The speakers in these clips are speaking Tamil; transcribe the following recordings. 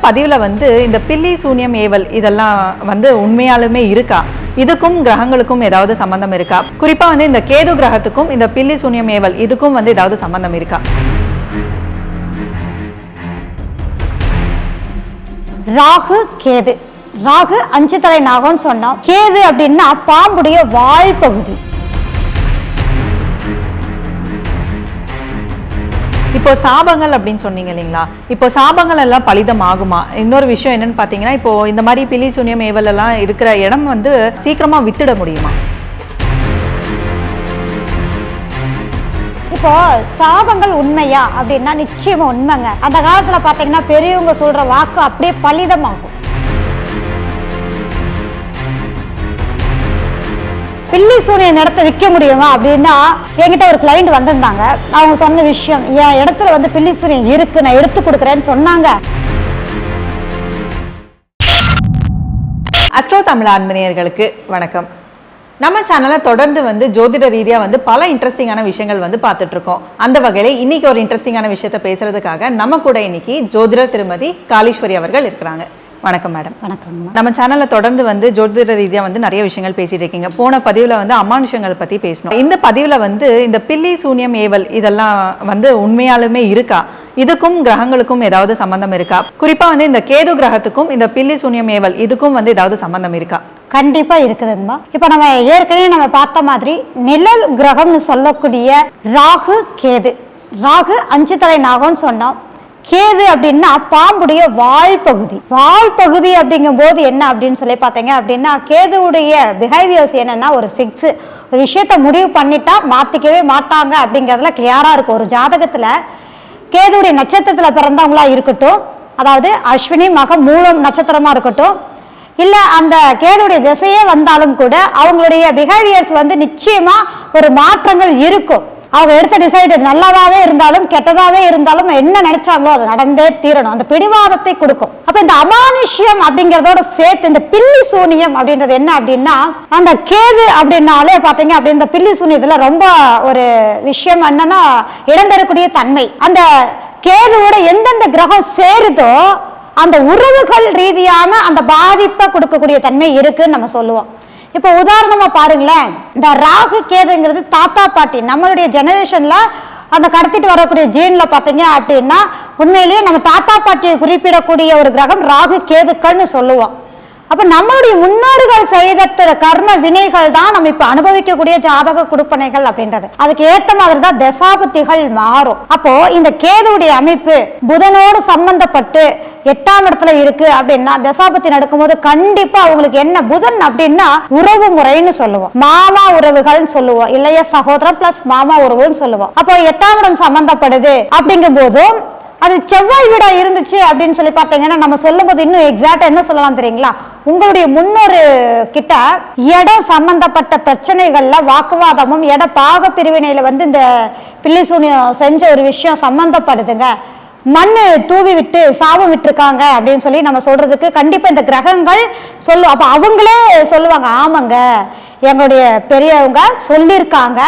பதிவில் வந்து இந்த பில்லி சூன்யம் ஏவல் இதெல்லாம் வந்து உண்மையாலுமே இருக்கா? இதுக்கும் கிரகங்களுக்கும் ஏதாவது சம்பந்தம் இருக்கா? குறிப்பாக வந்து இந்த கேது கிரகத்துக்கும் இந்த பில்லி சூன்யம் ஏவல் இதுக்கும் வந்து ஏதாவது சம்பந்தம் இருக்கா? ராகு கேது. ராகு அஞ்சு தலை நாகம்னு சொன்னோம். கேது அப்படின்னா பாம்புடைய வால் பகுதி. இப்போ சாபங்கள் அப்படின்னு சொன்னீங்க இல்லைங்களா? இப்போ சாபங்கள் எல்லாம் பலிதம் ஆகுமா இன்னொரு விஷயம் என்னன்னு பார்த்தீங்கன்னா இப்போ இந்த மாதிரி பிலி சுனியம் ஏவல் எல்லாம் இருக்கிற இடம் வந்து சீக்கிரமா வித்துட முடியுமா? இப்போ சாபங்கள் உண்மையா அப்படின்னா நிச்சயமா உண்மைங்க. அந்த காலத்துல பாத்தீங்கன்னா பெரியவங்க சொல்ற வாக்கு அப்படியே பலிதமாகும். பில்லி சூனிய இடத்த விற்க முடியுமா அப்படின்னா என்கிட்ட ஒரு கிளைண்ட் வந்திருந்தாங்க. அவங்க சொன்ன விஷயம் என் இடத்துல வந்து பில்லி சூனியம் இருக்கு நான் எடுத்து கொடுக்குறேன்னு சொன்னாங்க. அஸ்ட்ரோ தமிழ் அன்பனையர்களுக்கு வணக்கம். நம்ம சேனலை தொடர்ந்து வந்து ஜோதிட ரீதியாக வந்து பல இன்ட்ரெஸ்டிங்கான விஷயங்கள் வந்து பார்த்துட்ருக்கோம். அந்த வகையில் இன்னைக்கு ஒரு இன்ட்ரெஸ்டிங்கான விஷயத்தை பேசுகிறதுக்காக நம்ம கூட இன்னைக்கு ஜோதிடர் திருமதி காளீஸ்வரி அவர்கள் இருக்கிறாங்க. வணக்கம் மேடம் வணக்கம்மா நம்ம சேனல்ல தொடர்ந்து வந்து ஜோதிட ரீதியா வந்து நிறைய விஷயங்கள் பேசிட்டு இருக்கீங்க. போன பதிவுல வந்து அமானுஷங்கள் பத்தி பேசணும் இந்த பதிவுல வந்து இந்த பில்லி சூனியம் ஏவல் இதெல்லாம் வந்து உண்மையாலுமே இருக்கா? இதுக்கும் கிரகங்களுக்கும் ஏதாவது சம்பந்தம் இருக்கா? குறிப்பா வந்து இந்த கேது கிரகத்துக்கும் இந்த பில்லி சூனியம் ஏவல் இதுக்கும் வந்து ஏதாவது சம்பந்தம் இருக்கா? கண்டிப்பா இருக்குதுங்கம்மா. இப்போ நம்ம ஏற்கனவே நம்ம பார்த்த மாதிரி நிழல் கிரகம்னு சொல்லக்கூடிய ராகு கேது. ராகு அஞ்சு தலை நாகம்னு சொன்னோம். கேது அப்படின்னா பாம்புடைய வால் பகுதி வால் பகுதி அப்படிங்கும் போது என்ன அப்படின்னு சொல்லி பார்த்தீங்க அப்படின்னா கேதுவுடைய பிஹேவியர்ஸ் என்னன்னா ஒரு ஃபிக்ஸ் ஒரு விஷயத்த முடிவு பண்ணிட்டா மாத்திக்கவே மாட்டாங்க அப்படிங்கிறதுல கிளியரா இருக்கும். ஒரு ஜாதகத்துல கேதுவுடைய நட்சத்திரத்துல பிறந்தவங்களா இருக்கட்டும் அதாவது அஸ்வினி மக மூலம் நட்சத்திரமா இருக்கட்டும் இல்ல அந்த கேதுடைய திசையே வந்தாலும் கூட அவங்களுடைய பிஹேவியர்ஸ் வந்து நிச்சயமா ஒரு மாற்றங்கள் இருக்கும். அவங்க எடுத்த டிசைடு நல்லதாவே இருந்தாலும் கெட்டதாவே இருந்தாலும் என்ன நினைச்சாங்களோ அது நடந்தே தீரணும். அந்த பிடிவாதத்தை கொடுக்கும். அப்ப இந்த அமானுஷ்யம் அப்படிங்கறதோட சேர்த்து இந்த பில்லி சூனியம் அப்படின்றது என்ன அப்படின்னா அந்த கேது அப்படின்னாலே பாத்தீங்க அப்படி இந்த பில்லி சூனியத்துல ரொம்ப ஒரு விஷயம் என்னன்னா இடம்பெறக்கூடிய தன்மை. அந்த கேதுவோட எந்தெந்த கிரகம் சேருதோ அந்த உறவுகள் ரீதியான அந்த பாதிப்பை கொடுக்கக்கூடிய தன்மை இருக்குன்னு நம்ம சொல்லுவோம். இப்போ உதாரணமாக பாருங்களேன் இந்த ராகு கேதுங்கிறது தாத்தா பாட்டி நம்மளுடைய ஜெனரேஷனில் அந்த கடத்திட்டு வரக்கூடிய ஜீனில் பார்த்தீங்க அப்படின்னா உண்மையிலேயே நம்ம தாத்தா பாட்டியை குறிப்பிடக்கூடிய ஒரு கிரகம் ராகு கேதுக்கள்னு சொல்லுவோம். அப்போ நம்மளுடைய முன்னோர்கள் செய்த கர்ம வினைகள் தான் நம்ம இப்போ அனுபவிக்கக்கூடிய ஜாதக குடுப்பனைகள் அப்படின்றது. அதுக்கு ஏற்ற மாதிரி தான் தசாபுத்திகள் மாறும். அப்போ இந்த கேதுடைய அமைப்பு புதனோடு சம்பந்தப்பட்டு எட்டாம் இடத்துல இருக்கு அப்படின்னா தசாபத்தி நடக்கும்போது கண்டிப்பா அவங்களுக்கு என்ன புதன் அப்படின்னா உறவு முறைன்னு சொல்லுவோம். மாமா உறவுகள்னு சொல்லுவோம். இல்லையா சகோதரம் பிளஸ் மாமா உறவுன்னு சொல்லுவோம். அப்போ எட்டாம் இடம் சம்பந்தப்படுது அப்படிங்கும் போதும் அது செவ்வாய் வீடா இருந்துச்சு அப்படின்னு சொல்லி பார்த்தீங்கன்னா நம்ம சொல்லும்போது இன்னும் எக்ஸாக்டா என்ன சொல்லலாம் தெரியுங்களா? உங்களுடைய முன்னோரு கிட்ட இடம் சம்பந்தப்பட்ட பிரச்சனைகள்ல வாக்குவாதமும் இட பாக பிரிவினையில வந்து இந்த பில்லி சூனியம் செஞ்ச ஒரு விஷயம் சம்பந்தப்படுதுங்க. மண்ணு தூவி விட்டு சாபம் விட்டுருக்காங்க அப்படின்னு சொல்லி நம்ம சொல்றதுக்கு கண்டிப்பா இந்த கிரகங்கள் சொல்லு அப்ப அவங்களே சொல்லுவாங்க ஆமாங்க எங்களுடைய பெரியவங்க சொல்லியிருக்காங்க.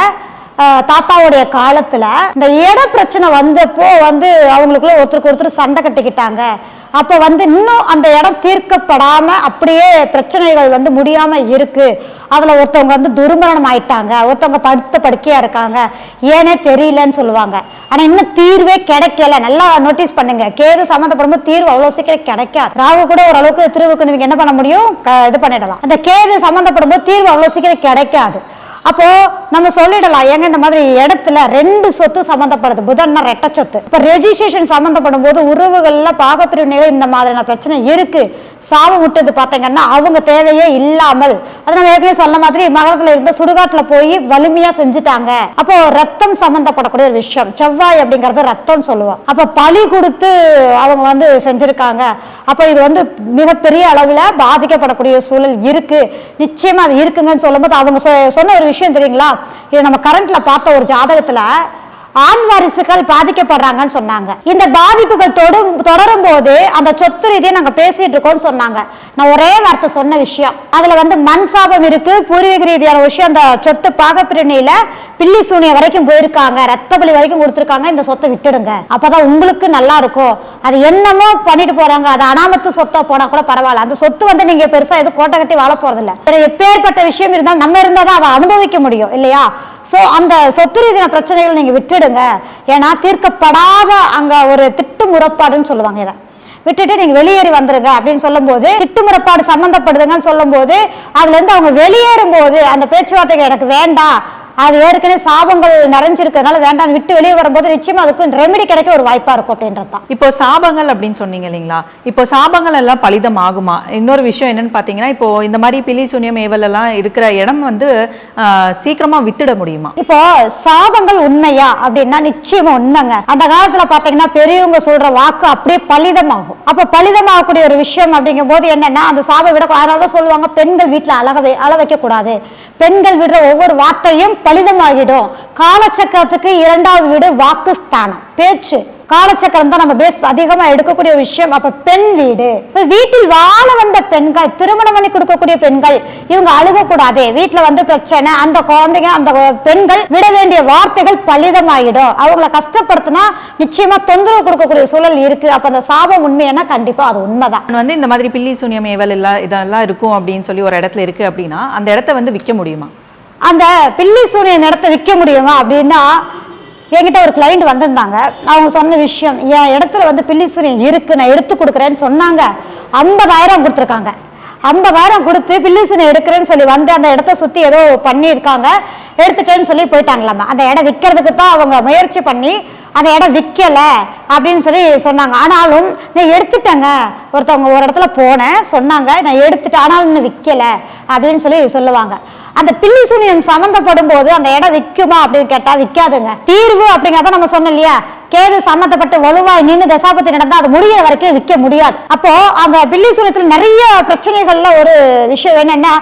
தாத்தாவுடைய காலத்துல இந்த இட பிரச்சனை வந்தப்போ வந்து அவங்களுக்குள்ள ஒருத்தருக்கு ஒருத்தர் சண்டை கட்டிக்கிட்டாங்க. அப்போ வந்து இன்னும் அந்த இடம் தீர்க்கப்படாமல் அப்படியே பிரச்சனைகள் வந்து முடியாமல் இருக்குது அதில் ஒருத்தவங்க வந்து துர்மரணம் ஆயிட்டாங்க ஒருத்தவங்க படுத்த படுக்கையாக இருக்காங்க. ஏனே தெரியலன்னு சொல்லுவாங்க. ஆனால் இன்னும் தீர்வே கிடைக்கல. நல்லா நோட்டீஸ் பண்ணுங்க. கேது சம்மந்தப்படும்போது தீர்வு அவ்வளோ சீக்கிரம் கிடைக்காது. ராகு கூட ஓரளவுக்கு திருவுக்கு நீங்கள் என்ன பண்ண முடியும்? க- இது பண்ணிடலாம். அந்த கேது சம்மந்தப்படும்போது தீர்வு அவ்வளோ சீக்கிரம் கிடைக்காது. அப்போ நம்ம சொல்லிடலாம். ஏங்க இந்த மாதிரி இடத்துல ரெண்டு சொத்து சம்மந்தப்படுது புதன்னா ரெட்ட சொத்து. இப்போ ரெஜிஸ்ட்ரேஷன் சம்மந்தப்படும் போது உறவுகளில் பாகப்பிரிவு நிலை இந்த மாதிரியான பிரச்சனை இருக்கு. சாபம் விட்டது பார்த்தீங்கன்னா அவங்க தேவையே இல்லாமல். அது நம்ம ஏற்கனவே சொன்ன மாதிரி மகரத்தில் இருந்த சுடுகாட்டில் போய் வலிமையாக செஞ்சுட்டாங்க. அப்போ ரத்தம் சம்மந்தப்படக்கூடிய ஒரு விஷயம். செவ்வாய் அப்படிங்கிறது ரத்தம்னு சொல்லுவோம். அப்போ பழி கொடுத்து அவங்க வந்து செஞ்சுருக்காங்க. அப்போ இது வந்து மிகப்பெரிய அளவில் பாதிக்கப்படக்கூடிய சூழல் இருக்குது நிச்சயமாக அது இருக்குங்கன்னு சொல்லும்போது அவங்க சொ- சொன்ன ஒரு விஷயம் தெரியுங்களா? இது நம்ம கரண்ட்டில் பார்த்த ஒரு ஜாதகத்தில் ஆண் வாரிசுகள் பாதிக்கப்படுறாங்கன்னு சொன்னாங்க. இந்த பாதிப்புகள் தொடும் தொடரும் போது அந்த சொத்து ரீதியை நாங்க பேசிட்டு இருக்கோம்னு சொன்னாங்க. நான் ஒரே வார்த்தை சொன்ன விஷயம். அதுல வந்து மண் சாபம் இருக்கு பூர்வீக ரீதியான விஷயம். அந்த சொத்து பாகப்பிரணியில பில்லி சூனிய வரைக்கும் போயிருக்காங்க. ரத்த பலி வரைக்கும் கொடுத்துருக்காங்க. இந்த சொத்தை விட்டுடுங்க. அப்பதான் உங்களுக்கு நல்லா இருக்கும். அது என்னமோ பண்ணிட்டு போறாங்க. அது அனாமத்து சொத்தா போனா கூட பரவாயில்ல. அந்த சொத்து வந்து நீங்க பெருசா எதுவும் கோட்டை கட்டி வாழ போறது இல்ல எப்பேற்பட்ட விஷயம் இருந்தாலும் நம்ம இருந்தால் தான் அதை அனுபவிக்க முடியும் இல்லையா? ஸோ அந்த சொத்து ரீதியான பிரச்சனைகள் நீங்கள் விட்டுடுங்க. ஏன்னா தீர்க்கப்படாத அங்கே ஒரு திட்டு முறப்பாடுன்னு சொல்லுவாங்க இதை. விட்டுட்டு நீங்க வெளியேறி வந்துருங்க அப்படின்னு சொல்லும்போது திட்டு முறப்பாடு சம்மந்தப்படுதுங்கன்னு சொல்லும்போது அதுல இருந்து அவங்க வெளியேறும் போது அந்த பேச்சுவார்த்தைகள் எனக்கு வேண்டாம். அது ஏற்கனவே சாபங்கள் நிறைஞ்சிருக்கிறதுனால வேண்டாம் விட்டு வெளியே வரும்போது நிச்சயமா அதுக்கு ரெமெடி கிடைக்க ஒரு வாய்ப்பா இருக்கும் அப்படின்றது தான் இப்போ சாபங்கள் அப்படின்னு சொன்னீங்க இல்லைங்களா? இப்போ சாபங்கள் எல்லாம் பலிதம் ஆகுமா இன்னொரு விஷயம் என்னன்னு பார்த்தீங்கன்னா இப்போ இந்த மாதிரி பிலி சூனியம் ஏவல் எல்லாம் இருக்கிற இடம் வந்து சீக்கிரமா வித்துட முடியுமா? இப்போ சாபங்கள் உண்மையா அப்படின்னா நிச்சயமா உண்மைங்க. அந்த காலத்துல பாத்தீங்கன்னா பெரியவங்க சொல்ற வாக்கு அப்படியே பலிதமாகும். அப்ப பலிதமாகக்கூடிய ஒரு விஷயம் அப்படிங்கும் போது என்னன்னா அந்த சாபம் விட அதனாலதான் சொல்லுவாங்க பெண்கள் வீட்டுல அழக அழ வைக்க கூடாது பெண்கள் விடுற ஒவ்வொரு வார்த்தையும் பலிதமாகிடும். காலச்சக்கரத்துக்கு இரண்டாவது வீடு வாக்குஸ்தானம். பேச்சு. காலச்சக்கரம் தான் நம்ம பேஸ் அதிகமா எடுக்கக்கூடிய விஷயம். அப்ப பெண் வீடு. இப்ப வீட்டில் வாழ வந்த பெண்கள் திருமணம் பண்ணி கொடுக்கக்கூடிய பெண்கள் இவங்க அழுக கூடாது வீட்டுல வந்து பிரச்சனை அந்த குழந்தைங்க அந்த பெண்கள் விட வேண்டிய வார்த்தைகள் பலிதமாயிடும் அவங்கள கஷ்டப்படுத்தினா நிச்சயமா தொந்தரவு கொடுக்கக்கூடிய சூழல் இருக்கு. அப்ப அந்த சாபம் உண்மையானா கண்டிப்பா அது உண்மைதான். வந்து இந்த மாதிரி பில்லி சூனியம் ஏவல் எல்லாம் இதெல்லாம் இருக்கும் அப்படின்னு சொல்லி ஒரு இடத்துல இருக்கு அப்படின்னா அந்த இடத்த வந்து விற்க முடியுமா? அந்த பில்லி சூனியன் இடத்த விற்க முடியுமா அப்படின்னா என்கிட்ட ஒரு கிளைண்ட் வந்திருந்தாங்க. அவங்க சொன்ன விஷயம் என் இடத்துல வந்து பில்லி சூனியம் இருக்கு நான் எடுத்து கொடுக்குறேன்னு சொன்னாங்க. ஐம்பதாயிரம் கொடுத்துருக்காங்க. ஐம்பதாயிரம் கொடுத்து பில்லி சூனியம் எடுக்கிறேன்னு சொல்லி வந்து அந்த இடத்த சுற்றி ஏதோ பண்ணியிருக்காங்க. எடுத்துட்டேன்னு சொல்லி போயிட்டாங்களாமா. அந்த இடம் விற்கிறதுக்கு தான் அவங்க முயற்சி பண்ணி அந்த இடம் விற்கலை அப்படின்னு சொல்லி சொன்னாங்க. ஆனாலும் நான் எடுத்துட்டேங்க. ஒருத்தவங்க ஒரு இடத்துல போனேன். சொன்னாங்க நான் எடுத்துட்டேன். ஆனாலும் இன்னும் விற்கலை. அப்படின்னு சொல்லி சொல்லுவாங்க. அந்த பில்லி சூனியம் சம்மந்தப்படும் போது அந்த இடம் விற்குமா அப்படின்னு கேட்டால் விற்காதுங்க. தீர்வு அப்படிங்கிறத நம்ம சொன்னோம் இல்லையா? கேது சம்மந்தப்பட்டு வலுவாய் நின்று தசாபத்தி நடந்தால் அது முடிகிற வரைக்கும் விற்க முடியாது. அப்போ அந்த பில்லி சூனியத்தில் நிறைய பிரச்சனைகள்ல ஒரு விஷயம் என்னன்னா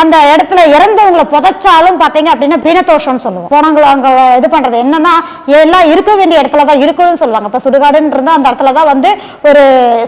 அந்த இடத்துல இறந்தவங்களை புதைச்சாலும் பார்த்தீங்க அப்படின்னா பீனதோஷம்னு சொல்லுவோம். போனவங்களை அங்க இது பண்றது என்னன்னா எல்லாம் இருக்க வேண்டிய இடத்துல தான் இருக்கணும்னு சொல்லுவாங்க. இப்போ சுடுகாடுன்னு இருந்தால் அந்த இடத்துல தான் வந்து ஒரு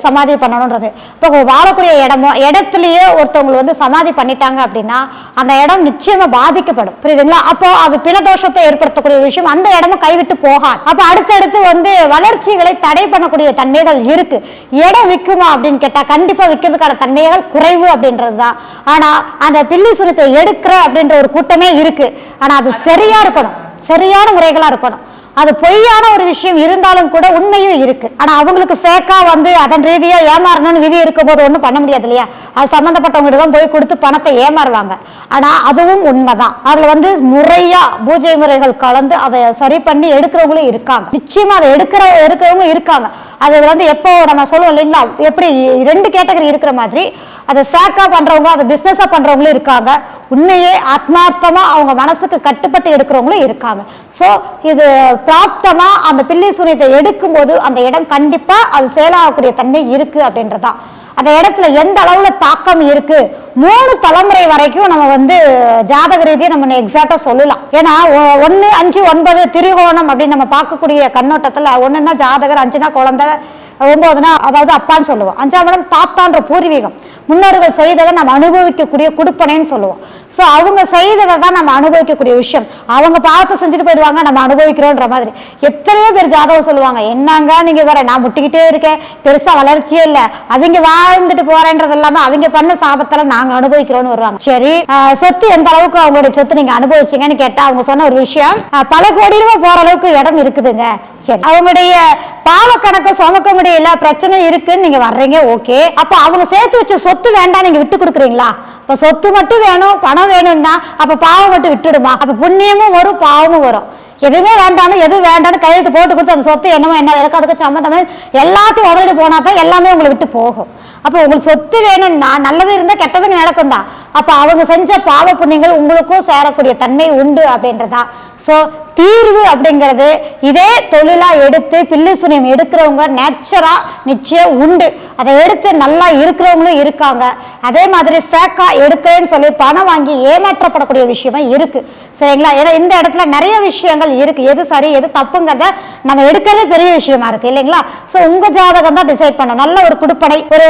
சமாதி பண்ணணுன்றது இப்போ வாழக்கூடிய இடமோ இடத்துலயே ஒருத்தவங்களை வந்து சமாதி பண்ணிட்டாங்க அப்படின்னா அந்த இடம் நிச்சயமா பாதிக்கப்படும். புரியுதுங்களா? அப்போ அது பிணதோஷத்தை ஏற்படுத்தக்கூடிய விஷயம். அந்த இடமும் கைவிட்டு போகாது. அப்போ அடுத்தடுத்து வந்து வளர்ச்சிகளை தடை பண்ணக்கூடிய தன்மைகள் இருக்கு. இடம் விற்குமா அப்படின்னு கேட்டால் கண்டிப்பாக விற்கிறதுக்கான தன்மைகள் குறைவு அப்படின்றது தான் ஆனால் அந்த பில்லி சுரத்தை எடுக்கிற அப்படின்ற ஒரு கூட்டமே இருக்கு. ஆனா அது சரியா இருக்கணும். சரியான முறைகளா இருக்கணும். அது பொய்யான ஒரு விஷயம் இருந்தாலும் கூட உண்மையும் இருக்கு. ஆனா அவங்களுக்கு ஃபேக்கா வந்து அதன் ரீதியா ஏமாறணும்னு விதி இருக்கும்போது ஒண்ணும் பண்ண முடியாது இல்லையா? அது சம்பந்தப்பட்டவங்க தான் போய் கொடுத்து பணத்தை ஏமாறுவாங்க. ஆனா அதுவும் உண்மைதான். அதுல வந்து முறையா பூஜை முறைகள் கலந்து அதை சரி பண்ணி எடுக்கிறவங்களும் இருக்காங்க. நிச்சயமா அதை எடுக்கிற எடுக்கிறவங்க இருக்காங்க. அது வந்து எப்போ நம்ம சொல்லுவோம் இல்லைங்களா? எப்படி ரெண்டு கேட்டகரி இருக்கிற மாதிரி அதை சேக்காக பண்றவங்க அதை பிசினஸா பண்றவங்களும் இருக்காங்க. உண்மையே ஆத்மார்த்தமா அவங்க மனசுக்கு கட்டுப்பட்டு எடுக்கிறவங்களும் இருக்காங்க. ஸோ இது பிராப்தமா அந்த பில்லி சூனியத்தை எடுக்கும்போது அந்த இடம் கண்டிப்பா அது சேலாகக்கூடிய தன்மை இருக்கு அப்படின்றதான் அந்த இடத்துல எந்த அளவுல தாக்கம் இருக்கு? மூணு தலைமுறை வரைக்கும் நம்ம வந்து ஜாதக ரீதியை நம்ம எக்ஸாக்டா சொல்லலாம். ஏன்னா ஒன்று அஞ்சு ஒன்பது திரிகோணம் அப்படின்னு நம்ம பார்க்கக்கூடிய கண்ணோட்டத்துல ஒன்றுன்னா ஜாதகர் அஞ்சுனா குழந்தை ஒன்பதுனா அதாவது அப்பான்னு சொல்லுவோம். அஞ்சாம் இடம் தாத்தான்ற பூர்வீகம். முன்னோர்கள் செய்ததை நம்ம அனுபவிக்கக்கூடிய கொடுப்பனைன்னு சொல்லுவோம். ஸோ அவங்க செய்ததை தான் நம்ம அனுபவிக்கக்கூடிய விஷயம். அவங்க பார்த்து செஞ்சுட்டு போயிடுவாங்க நம்ம அனுபவிக்கிறோன்ற மாதிரி. எத்தனையோ பேர் ஜாதகம் சொல்லுவாங்க என்னங்க நீங்க வேற நான் முட்டிக்கிட்டே இருக்கேன். பெருசா வளர்ச்சியே இல்லை. அவங்க வாழ்ந்துட்டு போறேன்றது இல்லாம அவங்க பண்ண சாபத்துல நாங்க அனுபவிக்கிறோம்னு வருவாங்க. சரி ஆஹ் சொத்து எந்த அளவுக்கு அவங்களுடைய சொத்து நீங்க அனுபவிச்சீங்கன்னு கேட்டா அவங்க சொன்ன ஒரு விஷயம் பல கோடி ரூபாய் போற அளவுக்கு இடம் இருக்குதுங்க. சரி அவங்களுடைய பாவ கணக்கு சுமக்க முடியல பிரச்சனை இருக்குன்னு நீங்க வர்றீங்க ஓகே. அப்ப அவங்க சேர்த்து வச்ச சொத்து சொத்து வேண்டாம் நீங்க விட்டு கொடுக்குறீங்களா? இப்ப சொத்து மட்டும் வேணும் பணம் வேணும்னா அப்ப பாவம் மட்டும் விட்டுடுமா? அப்ப புண்ணியமும் வரும் பாவமும் வரும். எதுவுமே வேண்டாம்னு எதுவும் வேண்டாம்னு கையெழுத்து போட்டு கொடுத்து அந்த சொத்து என்னமோ என்ன எனக்கு அதுக்கு சம்மந்தமே எல்லாத்தையும் உதவிட்டு போனா தான் எல்லாமே உங்களை விட்டு போகும். அப்போ உங்களுக்கு சொத்து வேணும்னா நல்லது இருந்தால் கெட்டதுங்க நடக்கும் தான் அப்போ அவங்க செஞ்ச பாவ புண்ணியங்கள் உங்களுக்கும் சேரக்கூடிய தன்மை உண்டு அப்படின்றதா ஸோ தீர்வு அப்படிங்கிறது இதே தொழிலாக எடுத்து பில்லு சுனியம் எடுக்கிறவங்க நேச்சராக நிச்சயம் உண்டு. அதை எடுத்து நல்லா இருக்கிறவங்களும் இருக்காங்க. அதே மாதிரி ஃபேக்காக எடுக்கிறேன்னு சொல்லி பணம் வாங்கி ஏமாற்றப்படக்கூடிய விஷயமா இருக்குது சரிங்களா? ஏன்னா இந்த இடத்துல நிறைய விஷயங்கள் இருக்குது எது சரி எது தப்புங்கிறத நம்ம எடுக்கிறது பெரிய விஷயமா இருக்குது இல்லைங்களா? ஸோ உங்கள் ஜாதகம் தான் டிசைட் பண்ணணும். நல்ல ஒரு குடுப்படை ஒரு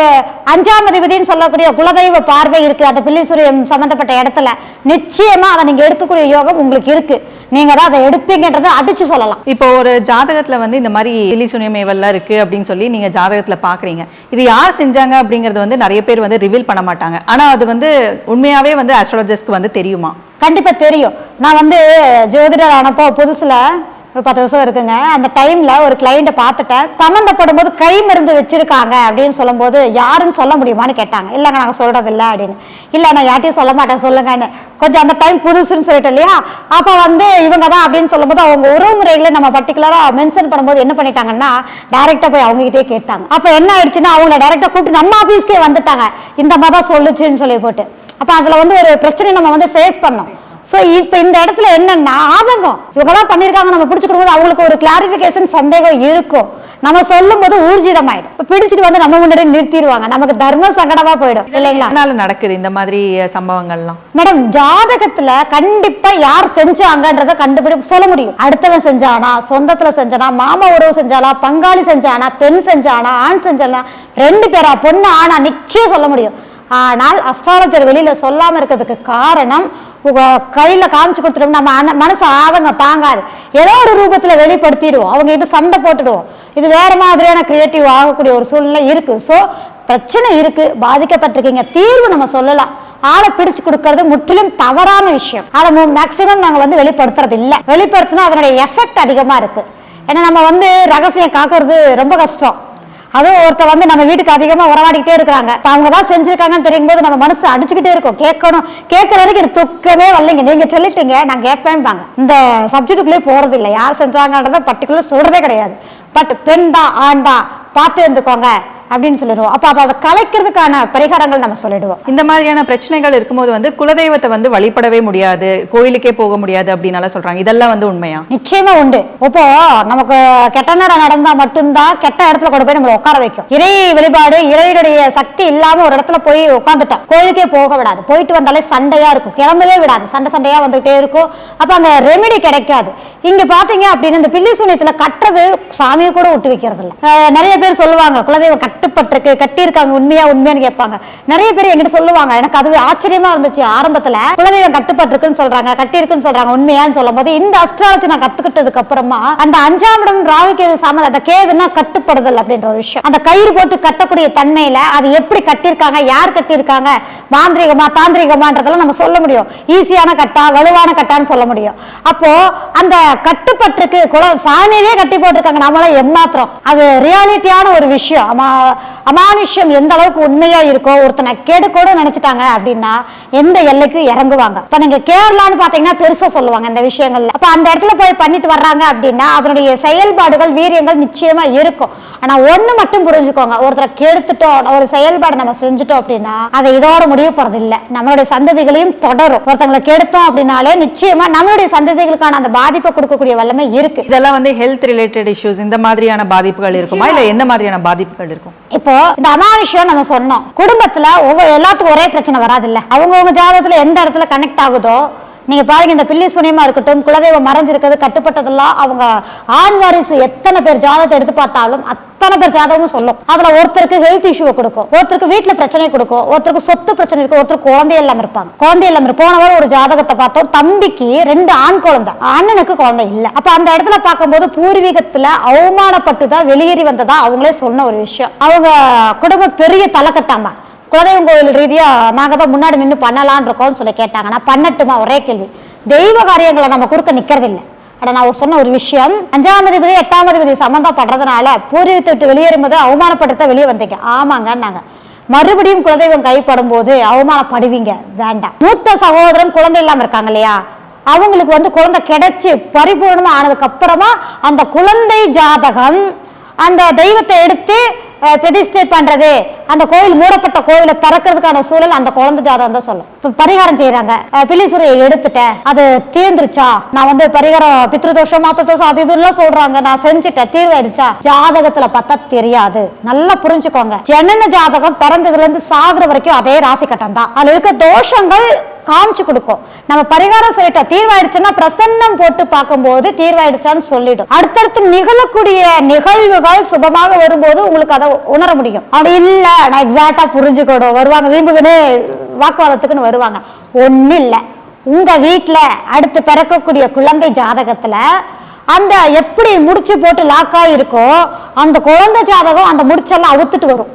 அஞ்சாம் அதிபதினு சொல்லக்கூடிய குலதெய்வ பார்வை இருக்குது அந்த பில்லிசூரியம் சம்மந்தப்பட்ட இடத்துல. நிச்சயமாக அதை நீங்கள் எடுக்கக்கூடிய யோகம் உங்களுக்கு இருக்குது நீங்க தான் அதை எடுப்பீங்கன்றதை அடிச்சு சொல்லலாம். இப்போ ஒரு ஜாதகத்துல வந்து இந்த மாதிரி எலி சுனியம் ஏவல்லாம் இருக்கு அப்படின்னு சொல்லி நீங்க ஜாதகத்துல பாக்குறீங்க. இது யார் செஞ்சாங்க அப்படிங்கறது வந்து நிறைய பேர் வந்து ரிவீல் பண்ண மாட்டாங்க. ஆனா அது வந்து உண்மையாவே வந்து அஸ்ட்ராலஜிஸ்ட்க்கு வந்து தெரியுமா? கண்டிப்பா தெரியும். நான் வந்து ஜோதிடர் ஆனப்போ புதுசுல ஒரு பத்து வருஷம் இருக்குங்க. அந்த டைமில் ஒரு கிளைண்ட்டை பார்த்துட்டேன். சம்மந்தப்படும் போது கை மருந்து வச்சுருக்காங்க அப்படின்னு சொல்லும்போது யாருன்னு சொல்ல முடியுமான்னு கேட்டாங்க. இல்லைங்க நாங்கள் சொல்கிறது இல்லை அப்படின்னு. இல்லை நான் யார்ட்டையும் சொல்ல மாட்டேன் சொல்லுங்கன்னு. கொஞ்சம் அந்த டைம் புதுசுன்னு சொல்லிட்டு இல்லையா? அப்போ வந்து இவங்க தான் அப்படின்னு சொல்லும்போது அவங்க உறவு முறைகளை நம்ம பர்டிகுலராக மென்ஷன் பண்ணும்போது என்ன பண்ணிட்டாங்கன்னா டேரெக்டாக போய் அவங்ககிட்டே கேட்டாங்க. அப்போ என்ன ஆயிடுச்சுன்னா அவங்கள டேரெக்டாக கூப்பிட்டு நம்ம ஆஃபீஸ்க்கே வந்துட்டாங்க. இந்த மாதிரி தான் சொல்லுச்சுன்னு சொல்லி போட்டு. அப்போ அதில் வந்து ஒரு பிரச்சனை நம்ம வந்து ஃபேஸ் பண்ணோம். ஸோ இப்போ இந்த இடத்துல என்னன்னா ஆதங்கம். இவங்கெல்லாம் பண்ணியிருக்காங்க நம்ம பிடிச்சி கொடுக்கும்போது அவங்களுக்கு ஒரு கிளாரிஃபிகேஷன் சந்தேகம் இருக்கும். நம்ம சொல்லும் போது ஊர்ஜிதமாயிடும். இப்போ பிடிச்சிட்டு வந்து நம்ம முன்னாடி நிறுத்திடுவாங்க. நமக்கு தர்ம சங்கடமா போயிடும். இல்லைங்களா? நடக்குது இந்த மாதிரி சம்பவங்கள்லாம்? மேடம் ஜாதகத்துல கண்டிப்பா யார் செஞ்சாங்கன்றத கண்டுபிடி சொல்ல முடியும். அடுத்தவன் செஞ்சானா சொந்தத்துல செஞ்சானா மாமா உறவு செஞ்சானா பங்காளி செஞ்சானா பெண் செஞ்சானா ஆண் செஞ்சானா ரெண்டு பேரா பொண்ணு ஆனா நிச்சயம் சொல்ல முடியும். ஆனால் அஸ்ட்ராலஜர் வெளியில சொல்லாம இருக்கிறதுக்கு காரணம் கையில் காமிச்சு கொடுத்துட்டோம்னா நம்ம அன- மனசு ஆதங்கம் தாங்காது. ஏதோ ஒரு ரூபத்தில் வெளிப்படுத்திடுவோம். அவங்க கிட்ட சண்டை போட்டுடுவோம். இது வேறு மாதிரியான கிரியேட்டிவ் ஆகக்கூடிய ஒரு சூழ்நிலை இருக்குது ஸோ பிரச்சனை இருக்குது பாதிக்கப்பட்டிருக்கீங்க. தீர்வு நம்ம சொல்லலாம். ஆளை பிடிச்சு கொடுக்கறது முற்றிலும் தவறான விஷயம். அதை மேக்சிமம் நாங்கள் வந்து வெளிப்படுத்துறது இல்லை வெளிப்படுத்தினா அதனுடைய எஃபெக்ட் அதிகமாக இருக்குது ஏன்னா நம்ம வந்து ரகசியம் காக்கிறது ரொம்ப கஷ்டம். அதுவும் ஒருத்தர் வந்து நம்ம வீட்டுக்கு அதிகமா உறவாடிக்கிட்டே இருக்கிறாங்க. அவங்க தான் செஞ்சிருக்காங்கன்னு தெரியும் போது நம்ம மனசு அடிச்சுக்கிட்டே இருக்கும். கேட்கணும். கேட்கற வரைக்கும் எனக்கு துக்கமே வரலைங்க. நீங்க சொல்லிட்டீங்க நான் கேட்பேன்பாங்க. இந்த சப்ஜெக்டுக்குள்ளே போறது இல்லை யார் செஞ்சாங்கன்றத பர்டிகுலர் சொல்றதே கிடையாது. பட் பெண் தான் ஆண் தான். பார்த்து இருந்துக்கோங்க. அப்படின்னு சொல்லிடுவோம். அப்போ அதை கலைக்கிறதுக்கான பரிகாரங்கள் நம்ம சொல்லிடுவோம். இந்த மாதிரியான பிரச்சனைகள் இருக்கும்போது வந்து குலதெய்வத்தை வந்து வழிபடவே முடியாது கோயிலுக்கே போக முடியாது அப்படின்னால சொல்றாங்க. இதெல்லாம் வந்து உண்மையா? நிச்சயமா உண்டு. இப்போ நமக்கு கெட்ட நேரம் நடந்தா மட்டும்தான் கெட்ட இடத்துல கொண்டு போய் நம்மளை உட்கார வைக்கும். இறை வழிபாடு இறையுடைய சக்தி இல்லாம ஒரு இடத்துல போய் உட்காந்துட்டோம் கோயிலுக்கே போக விடாது. போயிட்டு வந்தாலே சண்டையா இருக்கும். கிளம்பவே விடாது. சண்டை சண்டையா வந்துகிட்டே இருக்கும். அப்ப அங்க ரெமெடி கிடைக்காது. இங்க பாத்தீங்க அப்படின்னு இந்த பில்லி சூனியத்துல கட்டுறது சாமியை கூட விட்டு வைக்கிறது இல்ல நிறைய பேர் சொல்லுவாங்க குலதெய்வம் கட்டுப்பட்டிருக்கு கட்டியிருக்காங்க உண்மையா உண்மையான்னு கேட்பாங்க. நிறைய பேர் எங்கிட்ட சொல்லுவாங்க எனக்கு அதுவே ஆச்சரியமா இருந்துச்சு ஆரம்பத்துல. குலதெய்வம் கட்டுப்பட்டிருக்குன்னு சொல்றாங்க கட்டியிருக்குன்னு சொல்றாங்க உண்மையான்னு சொல்லும் போது இந்த அஸ்ட்ராலஜி நான் கத்துக்கிட்டதுக்கு அப்புறமா அந்த அஞ்சாம் இடம் ராகு கேது சாமல் அந்த கேதுன்னா கட்டுப்படுதல் அப்படின்ற ஒரு விஷயம். அந்த கயிறு போட்டு கட்டக்கூடிய தன்மையில அது எப்படி கட்டியிருக்காங்க யார் கட்டியிருக்காங்க மாந்திரிகமா தாந்திரிகமான்றதெல்லாம் நம்ம சொல்ல முடியும். ஈஸியான கட்டா வலுவான கட்டான்னு சொல்ல முடியும். அப்போ அந்த கட்டுப்பட்டிருக்கு குல சாமியவே கட்டி போட்டிருக்காங்க நம்மளாம் எம்மாத்திரம். அது ரியாலிட்டியான ஒரு விஷயம். ஆமா அமானுஷ்யம் எந்த அளவுக்கு உண்மையா இருக்கோ ஒருத்தனை கூட நினைச்சிட்டாங்க அப்படின்னா எந்த எல்லைக்கும் இறங்குவாங்க. இப்ப நீங்க கேரளான்னு பாத்தீங்கன்னா பெருசா சொல்லுவாங்க இந்த விஷயங்கள்ல. அப்ப அந்த இடத்துல போய் பண்ணிட்டு வர்றாங்க அப்படின்னா அதனுடைய செயல்பாடுகள் வீரியங்கள் நிச்சயமா இருக்கும். ஆனா ஒண்ணு மட்டும் புரிஞ்சுக்கோங்க. ஒருத்தரை கெடுத்துட்டோம் ஒரு செயல்பாடு நம்ம செஞ்சுட்டோம் அப்படின்னா அதை இதோட முடிவு போறது இல்ல நம்மளுடைய சந்ததிகளையும் தொடரும். ஒருத்தங்களை கெடுத்தோம் அப்படின்னாலே நிச்சயமா நம்மளுடைய சந்ததிகளுக்கான அந்த பாதிப்பை கொடுக்கக்கூடிய வல்லமை இருக்கு. இதெல்லாம் வந்து ஹெல்த் ரிலேட்டட் இஷ்யூஸ் இந்த மாதிரியான பாதிப்புகள் இருக்குமா? இல்ல எந்த மாதிரியான பாதிப்புகள் இருக்கும்? இப்போ இந்த அமானுஷ்யம் நம்ம சொன்னோம். குடும்பத்துல ஒவ்வொரு எல்லாத்துக்கும் ஒரே பிரச்சனை வராதுல்ல. அவங்கவுங்க ஜாதகத்துல எந்த இடத்துல கனெக்ட் ஆகுதோ நீங்க பாருங்க இந்த பில்லி சுனியமா இருக்கட்டும் குலதெய்வம் மறைஞ்சிருக்கிறது கட்டுப்பட்டதெல்லாம் அவங்க ஆண் வாரிசு எத்தனை பேர் ஜாதகத்தை எடுத்து பார்த்தாலும் அத்தனை பேர் ஜாதகமும் சொல்லும். அதுல ஒருத்தருக்கு ஹெல்த் இஷ்யூவை கொடுக்கும் ஒருத்தருக்கு வீட்டுல பிரச்சனை கொடுக்கும் ஒருத்தருக்கு சொத்து பிரச்சனை இருக்கும் ஒருத்தருக்கு குழந்தை இல்லாம இருப்பாங்க. குழந்தை இல்லாம இருப்பாங்க. ஒரு ஜாதகத்தை பார்த்தோம் தம்பிக்கு ரெண்டு ஆண் குழந்தை. அண்ணனுக்கு குழந்தை இல்ல. அப்ப அந்த இடத்துல பார்க்கும்போது பூர்வீகத்துல அவமானப்பட்டு தான் வெளியேறி வந்ததா அவங்களே சொன்ன ஒரு விஷயம். அவங்க குடும்பம் பெரிய தலைக்கட்டாமா? குலதெய்வம் கோவில் ரீதியாக நாங்கள் தான் முன்னாடி நின்று பண்ணலான் இருக்கோம்னு சொல்லி கேட்டாங்க. நான் பண்ணட்டுமா? ஒரே கேள்வி. தெய்வ காரியங்களை நம்ம குறுக்க நிற்கிறதில்லை ஆனால் நான் சொன்ன ஒரு விஷயம். அஞ்சாம் அதிபதி எட்டாம் அதிபதி சம்மந்தப்படுறதுனால பூர்வீகத்தை விட்டு வெளியேறும்போது அவமானப்படுத்த வெளியே வந்தீங்க. ஆமாங்கன்னாங்க. மறுபடியும் குலதெய்வம் கைப்படும் போது அவமானப்படுவீங்க. வேண்டாம். மூத்த சகோதரன் குழந்தை இல்லாமல் இருக்காங்க இல்லையா? அவங்களுக்கு வந்து குழந்தை கிடைச்சி பரிபூர்ணமா ஆனதுக்கு அப்புறமா அந்த குழந்தை ஜாதகம் அந்த தெய்வத்தை எடுத்து பிரதிஷ்டை பண்றது. அந்த கோயில் மூடப்பட்ட கோயிலை திறக்கிறதுக்கான சூழல் அந்த குழந்தை ஜாதகம் தான் சொல்லும். இப்ப பரிகாரம் செய்யறாங்க பிள்ளைசுரையை எடுத்துட்டேன். அது தீர்ந்துருச்சா? நான் வந்து பரிகாரம் பித்ருதோஷம் மாத்த தோஷம் அது இதெல்லாம் சொல்றாங்க. நான் செஞ்சுட்டேன். தீர்வாயிடுச்சா? ஜாதகத்துல பார்த்தா தெரியாது. நல்லா புரிஞ்சுக்கோங்க. ஜனன ஜாதகம் பிறந்ததுல இருந்து சாகுற வரைக்கும் அதே ராசி கட்டம் தான். அதுல இருக்க தோஷங்கள் காமிச்சு கொடுக்கும். நம்ம பரிகாரம் சொல்லிட்டோம் தீர்வாயிடுச்சுன்னா பிரசன்னம் போட்டு பார்க்கும்போது தீர்வாயிடுச்சான்னு சொல்லிடும். அடுத்தடுத்து நிகழக்கூடிய நிகழ்வுகள் சுபமாக வரும்போது உங்களுக்கு அதை உணர முடியும். அப்படி இல்லை நான் எக்ஸாக்டா புரிஞ்சுக்கணும். வருவாங்க வீம்புக்குன்னு வாக்குவாதத்துக்குன்னு வருவாங்க. ஒன்னும் இல்லை. உங்க வீட்டில் அடுத்து பிறக்கக்கூடிய குழந்தை ஜாதகத்துல அந்த எப்படி முடிச்சு போட்டு லாக்காக இருக்கோ அந்த குழந்தை ஜாதகம் அந்த முடிச்செல்லாம் அவுத்துட்டு வரும்.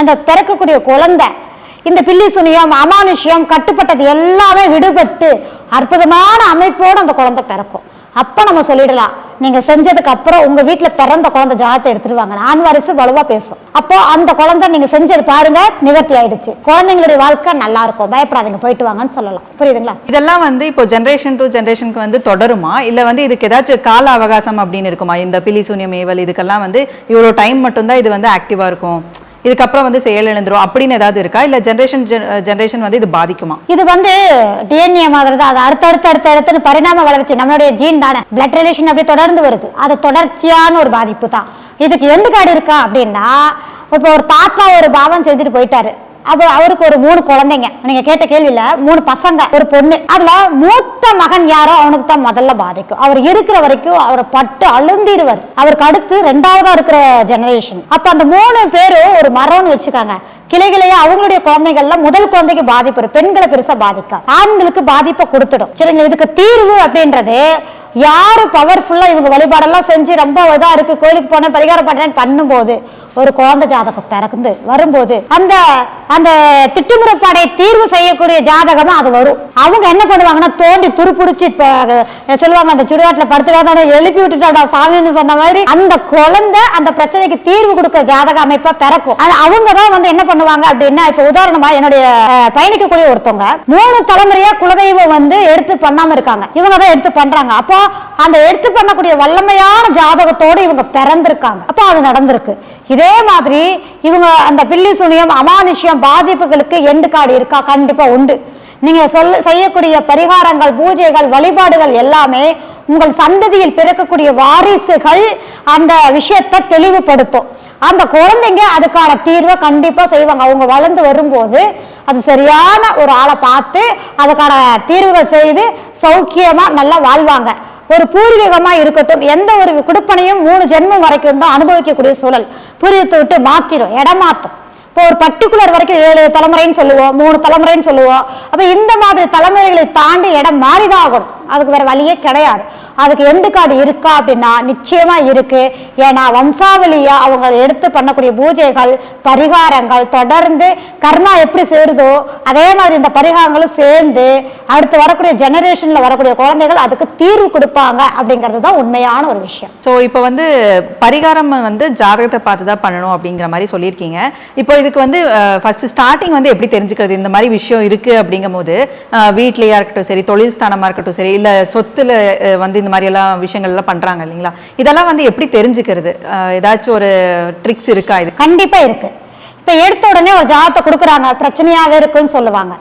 அந்த பிறக்கக்கூடிய குழந்தை இந்த பில்லி சுனியம் அமானுஷ்யம் கட்டுப்பட்டது எல்லாமே விடுபட்டு அற்புதமான அமைப்போடு அந்த குழந்தை பிறக்கும். அப்போ நம்ம சொல்லிடலாம் நீங்கள் செஞ்சதுக்கு அப்புறம் உங்கள் வீட்டில் பிறந்த குழந்தை ஜாதத்தை எடுத்துருவாங்க நான் ஆண் வாரிசு பேசும். அப்போ அந்த குழந்தை நீங்கள் செஞ்சது பாருங்க நிவர்த்தி ஆயிடுச்சு. குழந்தைங்களுடைய வாழ்க்கை நல்லா இருக்கும். பயப்படாதீங்க போயிட்டு வாங்கன்னு சொல்லலாம். புரியுதுங்களா? இதெல்லாம் வந்து இப்போ ஜென்ரேஷன் டு ஜென்ரேஷனுக்கு வந்து தொடருமா? இல்லை வந்து இதுக்கு ஏதாச்சும் கால அவகாசம் அப்படின்னு இருக்குமா? இந்த பிலி சூன்யம் ஏவல் இதுக்கெல்லாம் வந்து இவ்வளோ டைம் மட்டும்தான் இது வந்து ஆக்டிவாக இருக்கும். இதுக்கப்புறம் வந்து செயல் இழந்துரும். அப்படின்னு ஏதாவது இருக்கா? இல்ல ஜென்ரேஷன் ஜென்ரேஷன் வந்து இது பாதிக்குமா? இது வந்து டிஎன்ஏ மாதிரி தான். அது அடுத்த அடுத்த அடுத்து பரிணாம வளர்ச்சி நம்மளுடைய ஜீன் தானே. பிளட் ரிலேஷன் அப்படியே தொடர்ந்து வருது. அது தொடர்ச்சியான ஒரு பாதிப்பு தான். இதுக்கு எந்த காடு இருக்கா அப்படின்னா இப்போ ஒரு தாத்தா ஒரு பாவம் செஞ்சுட்டு போயிட்டாரு. அப்போ அவருக்கு ஒரு மூணு குழந்தைங்க. நீங்க கேட்ட கேள்வியில மூணு பசங்க ஒரு பொண்ணு. அதுல மூத்த மகன் யாரோ அவனுக்கு தான் முதல்ல பாதிக்கும். அவர் இருக்கிற வரைக்கும் அவரை பட்டு அழுந்திடுவார். அவருக்கு அடுத்து ரெண்டாவதா இருக்கிற ஜெனரேஷன் அப்ப அந்த மூணு பேரும் ஒரு மரம்னு வச்சுக்காங்க. கிளைகளையே அவங்களுடைய குழந்தைகள்ல முதல் குழந்தைக்கு பாதிப்பு வரும். பெண்களை பெருசா பாதிக்கா ஆண்களுக்கு பாதிப்பை கொடுத்துடும். சரிங்களா? இதுக்கு தீர்வு அப்படின்றது யார் பவர்ஃபுல்லாக இவங்க வழிபாடெல்லாம் செஞ்சு ரொம்ப இதாக இருக்குது கோயிலுக்கு போனேன் பரிகாரம் பண்ணேன்னு பண்ணும்போது ஒரு குழந்தை ஜாதகம் பிறந்து வரும்போது அந்த அந்த திட்டுமுறைப்பாடை தீர்வு செய்யக்கூடிய ஜாதகமாக அது வரும். அவங்க என்ன பண்ணுவாங்கன்னா தோண்டி துருப்பிடிச்சு இப்ப, சொல்லுவாங்க அந்த சுடுகாட்டில் படுத்துக்காத எழுப்பி விட்டுட்டாடா சாமின்னு சொன்ன மாதிரி அந்த குழந்தை அந்த பிரச்சனைக்கு தீர்வு கொடுக்க ஜாதக அமைப்பாக பிறக்கும். அது அவங்க தான் வந்து என்ன பண்ணுவாங்க அப்படின்னா இப்போ உதாரணமாக என்னுடைய பயணிக்கக்கூடிய ஒருத்தவங்க மூணு தலைமுறையாக குலதெய்வம் வந்து எடுத்து பண்ணாமல் இருக்காங்க. இவங்க தான் எடுத்து பண்ணுறாங்க அப்போ அந்த எடுத்து பண்ணக்கூடிய வல்லமையான ஜாதகத்தோடு இவங்க பிறந்திருக்காங்க. அப்போ அது நடந்திருக்கு. இதே மாதிரி இவங்க அந்த பில்லி சுனியம் அமானுஷ்யம் பாதிப்புகளுக்கு எண்டு காடு இருக்கா? கண்டிப்பாக உண்டு. நீங்கள் சொல்ல செய்யக்கூடிய பரிகாரங்கள் பூஜைகள் வழிபாடுகள் எல்லாமே உங்கள் சந்ததியில் பிறக்கக்கூடிய வாரிசுகள் அந்த விஷயத்தை தெளிவுபடுத்தும். அந்த குழந்தைங்க அதுக்கான தீர்வை கண்டிப்பாக செய்வாங்க. அவங்க வளர்ந்து வரும்போது அது சரியான ஒரு ஆளை பார்த்து அதுக்கான தீர்வுகள் செய்து சௌக்கியமாக நல்லா வாழ்வாங்க. ஒரு பூர்வீகமாக இருக்கட்டும் எந்த ஒரு குடுப்பனையும் மூணு ஜென்மம் வரைக்கும் தான் அனுபவிக்கக்கூடிய சூழல். பூர்வீகத்தை விட்டு மாத்திரும் இடம் இப்போ ஒரு பர்டிகுலர் வரைக்கும் ஏழு தலைமுறைன்னு சொல்லுவோம் மூணு தலைமுறைன்னு சொல்லுவோம். அப்போ இந்த மாதிரி தலைமுறைகளை தாண்டி இடம் மாறிதான் ஆகணும். அதுக்கு வேற வழியே கிடையாது. அதுக்கு எண்டு கார்டு இருக்கா அப்படின்னா நிச்சயமா இருக்கு. ஏன்னா வம்சாவளியா அவங்க எடுத்து பண்ணக்கூடிய பூஜைகள் பரிகாரங்கள் தொடர்ந்து கர்மா எப்படி சேருதோ அதே மாதிரி இந்த பரிகாரங்களும் சேர்ந்து அடுத்து வரக்கூடிய ஜெனரேஷன்ல வரக்கூடிய குழந்தைகள் அதுக்கு தீர்வு கொடுப்பாங்க அப்படிங்கிறது தான் உண்மையான ஒரு விஷயம். ஸோ இப்போ வந்து பரிகாரம் வந்து ஜாதகத்தை பார்த்து தான் பண்ணணும் அப்படிங்கிற மாதிரி சொல்லியிருக்கீங்க. இப்போ இதுக்கு வந்து ஃபர்ஸ்ட் ஸ்டார்டிங் வந்து எப்படி தெரிஞ்சுக்கிறது? இந்த மாதிரி விஷயம் இருக்கு அப்படிங்கும் போது வீட்லேயா இருக்கட்டும் சரி தொழில் ஸ்தானமாக இருக்கட்டும் சரி இல்லை சொத்துல வந்து இந்த மாதிரி எல்லாம் விஷயங்கள் எல்லாம் பண்றாங்க இல்லைங்களா? இதெல்லாம் வந்து எப்படி தெரிஞ்சுக்கிறது? ஏதாச்சும் ஒரு ட்ரிக்ஸ் இருக்கா இது? கண்டிப்பா இருக்கு. இப்ப எடுத்த உடனே ஒரு ஜாதத்தை கொடுக்குறாங்க பிரச்சனையாவே இருக்குன்னு சொல்லுவாங்க.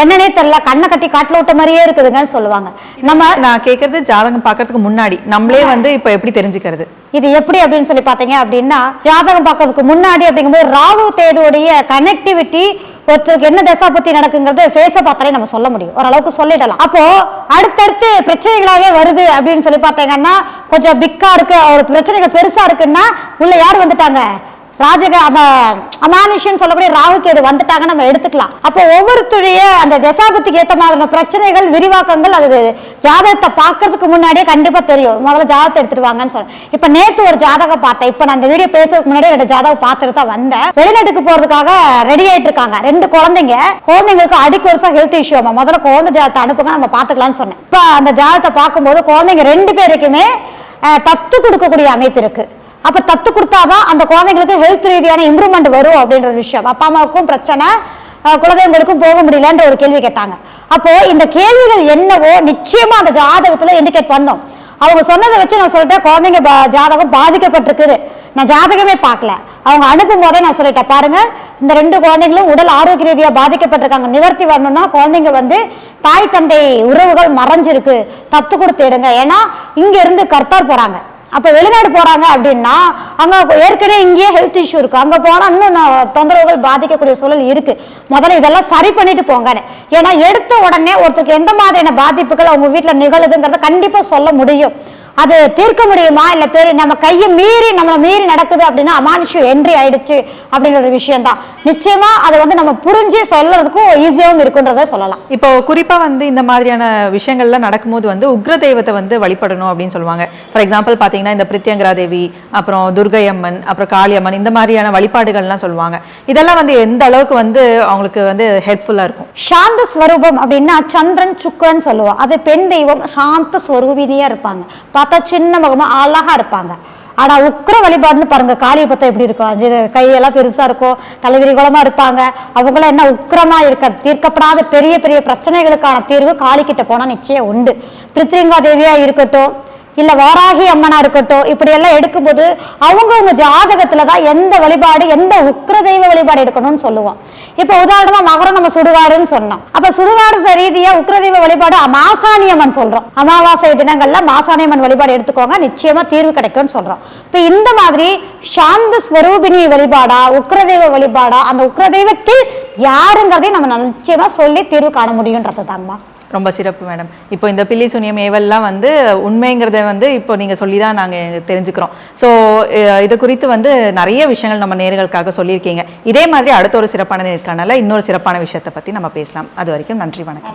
என்னன்னே தெரியல கண்ணை கட்டி காட்டுல விட்ட மாதிரியே இருக்குதுங்கன்னு சொல்லுவாங்க. நம்ம நான் கேட்கறது ஜாதகம் பார்க்கறதுக்கு முன்னாடி. நம்மளே வந்து இப்போ எப்படி தெரிஞ்சுக்கிறது? இது எப்படி அப்படின்னு சொல்லி பார்த்தீங்க அப்படின்னா ஜாதகம் பார்க்கறதுக்கு முன்னாடி அப்படிங்கும்போது ராகு தேதுடைய கனெக்டிவிட்டி ஒருத்தருக்கு என்ன தசா பத்தி நடக்குங்கிறது ஃபேஸை பார்த்தாலே நம்ம சொல்ல முடியும். ஓரளவுக்கு சொல்லிடலாம். அப்போ அடுத்தடுத்து பிரச்சனைகளாவே வருது அப்படின்னு சொல்லி பார்த்தீங்கன்னா கொஞ்சம் பிக்கா இருக்கு ஒரு பிரச்சனைகள் பெருசா இருக்குன்னா உள்ள யார் வந்துட்டாங்க? ராஜக அந்த அமானுஷன் சொல்லக்கூடிய ராகுக்கு எது வந்துட்டாங்க நம்ம எடுத்துக்கலாம். அப்போ ஒவ்வொருத்தருடைய அந்த தசாபத்துக்கு ஏற்ற மாதிரியான பிரச்சனைகள் விரிவாக்கங்கள் அது ஜாதகத்தை பார்க்கறதுக்கு முன்னாடியே கண்டிப்பா தெரியும். முதல்ல ஜாதகத்தை எடுத்துட்டு வாங்கன்னு சொன்னேன். இப்ப நேத்து ஒரு ஜாதகம் பார்த்தேன். இப்ப நான் அந்த வீடியோ பேசுறதுக்கு முன்னாடி ரெண்டு ஜாதகம் பார்த்துட்டு தான் வந்தேன். வெளிநாட்டுக்கு போறதுக்காக ரெடி ஆயிட்டு இருக்காங்க ரெண்டு குழந்தைங்க. குழந்தைங்களுக்கு அடிக்கு வருஷம் ஹெல்த் இஷ்யூ முதல்ல குழந்தை ஜாதகத்தை அனுப்புங்க நம்ம பாத்துக்கலாம்னு சொன்னேன். இப்ப அந்த ஜாதகத்தை பார்க்கும்போது குழந்தைங்க ரெண்டு பேருக்குமே தத்து கொடுக்கக்கூடிய அமைப்பு இருக்கு. அப்ப தத்து கொடுத்தாதான் அந்த குழந்தைங்களுக்கு ஹெல்த் ரீதியான இம்ப்ரூவ்மெண்ட் வரும் அப்படின்ற ஒரு விஷயம். அப்பா அம்மாவுக்கும் பிரச்சனை குழந்தைங்களுக்கும் குலதெய்வங்களுக்கும் போக முடியலன்ற ஒரு கேள்வி கேட்டாங்க. அப்போ இந்த கேள்விகள் என்னவோ நிச்சயமா அந்த ஜாதகத்துல இண்டிகேட் பண்ணும். அவங்க சொன்னதை வச்சு நான் சொல்லிட்டேன் குழந்தைங்க பா- ஜாதகம் பாதிக்கப்பட்டிருக்குது. நான் ஜாதகமே பார்க்கல. அவங்க அனுப்பும் போதே நான் சொல்லிட்டேன் பாருங்க இந்த ரெண்டு குழந்தைங்களும் உடல் ஆரோக்கிய ரீதியா பாதிக்கப்பட்டிருக்காங்க. நிவர்த்தி வரணும்னா குழந்தைங்க வந்து தாய் தந்தை உறவுகள் மறைஞ்சிருக்கு. தத்து கொடுத்து எடுங்க. ஏன்னா இங்க இருந்து கர்த்தார் போறாங்க. அப்போ வெளிநாடு போறாங்க அப்படின்னா அங்கே ஏற்கனவே இங்கேயே ஹெல்த் இஷ்யூ இருக்கு. அங்கே போனால் இன்னும் நான் தொந்தரவுகள் பாதிக்கக்கூடிய சூழல் இருக்கு. முதல்ல இதெல்லாம் சரி பண்ணிட்டு போங்கன்னு. ஏன்னா எடுத்த உடனே ஒருத்தருக்கு எந்த மாதிரியான பாதிப்புகள் அவங்க வீட்டில் நிகழுதுங்கிறத கண்டிப்பாக சொல்ல முடியும். அது தீர்க்க முடியுமா? இல்ல பெரிய நம்ம கையை மீறி நம்மளை மீறி நடக்குது அப்படின்னா அமானுஷ்யம் என்ட்ரி ஆயிடுச்சு அப்படின்ற ஒரு விஷயம் தான் நிச்சயமா அதை வந்து நம்ம புரிஞ்சு சொல்றதுக்கும் ஈஸியாகவும் இருக்குன்றதை சொல்லலாம். இப்போ குறிப்பா வந்து இந்த மாதிரியான விஷயங்கள்லாம் நடக்கும்போது வந்து உக்ர தெய்வத்தை வந்து வழிபடணும் அப்படின்னு சொல்லுவாங்க. ஃபார் எக்ஸாம்பிள் பாத்தீங்கன்னா இந்த பிரித்யங்கரா தேவி அப்புறம் துர்கை அம்மன் அப்புறம் காளி அம்மன் இந்த மாதிரியான வழிபாடுகள்லாம் சொல்லுவாங்க. இதெல்லாம் வந்து எந்த அளவுக்கு வந்து அவங்களுக்கு வந்து ஹெல்ப்ஃபுல்லா இருக்கும்? சாந்த ஸ்வரூபம் அப்படின்னா சந்திரன் சுக்கிரன் சொல்லுவோம். அது பெண் தெய்வம் சாந்த ஸ்வரூபினியா இருப்பாங்க. பார்த்தா சின்ன முகமா அழகா இருப்பாங்க. ஆனா உக்கிர வழிபாடுன்னு பாருங்க காளியை பார்த்தா எப்படி இருக்கும்? அஞ்சு கையெல்லாம் பெருசா இருக்கும் தலைவிரி குளமா இருப்பாங்க. அவங்களாம் என்ன உக்கிரமாக இருக்க தீர்க்கப்படாத பெரிய பெரிய பிரச்சனைகளுக்கான தீர்வு காளிக்கிட்ட போனா நிச்சயம் உண்டு. பிருத்திரிங்கா தேவியா இருக்கட்டும் இல்ல வாராகி அம்மனா இருக்கட்டும் இப்படி எல்லாம் எடுக்கும்போது அவங்கவுங்க ஜாதகத்துல தான் எந்த வழிபாடு எந்த உக்ர தெய்வ வழிபாடு எடுக்கணும்னு சொல்லுவோம் இப்ப உதாரணமா மகரம் நம்ம சுடுகாடுன்னு சொன்னோம். அப்ப சுடுகாடு ரீதியா உக்ர தெய்வ வழிபாடு மாசாணியம்மன் சொல்றோம். அமாவாசை தினங்கள்ல மாசாணியம்மன் வழிபாடு எடுத்துக்கோங்க நிச்சயமா தீர்வு கிடைக்கும்னு சொல்றோம். இப்ப இந்த மாதிரி சாந்த ஸ்வரூபிணி வழிபாடா உக்ரதெய்வ வழிபாடா அந்த உக்ரதெய்வத்தில் யாருங்கிறதையும் நம்ம நிச்சயமா சொல்லி தீர்வு காண முடியும்ன்றது தாங்கம்மா ரொம்ப சிறப்பு மேடம் இப்போ இந்த பில்லி சுனியம் ஏவல்லாம் வந்து உண்மைங்கிறத வந்து இப்போ நீங்கள் சொல்லி தான் நாங்கள் தெரிஞ்சுக்கிறோம் ஸோ இது குறித்து வந்து நிறைய விஷயங்கள் நம்ம நேர்களுக்காக சொல்லியிருக்கீங்க. இதே மாதிரி அடுத்த ஒரு சிறப்பான நேர்காணல இன்னொரு சிறப்பான விஷயத்தை பற்றி நம்ம பேசலாம். அது வரைக்கும் நன்றி வணக்கம்.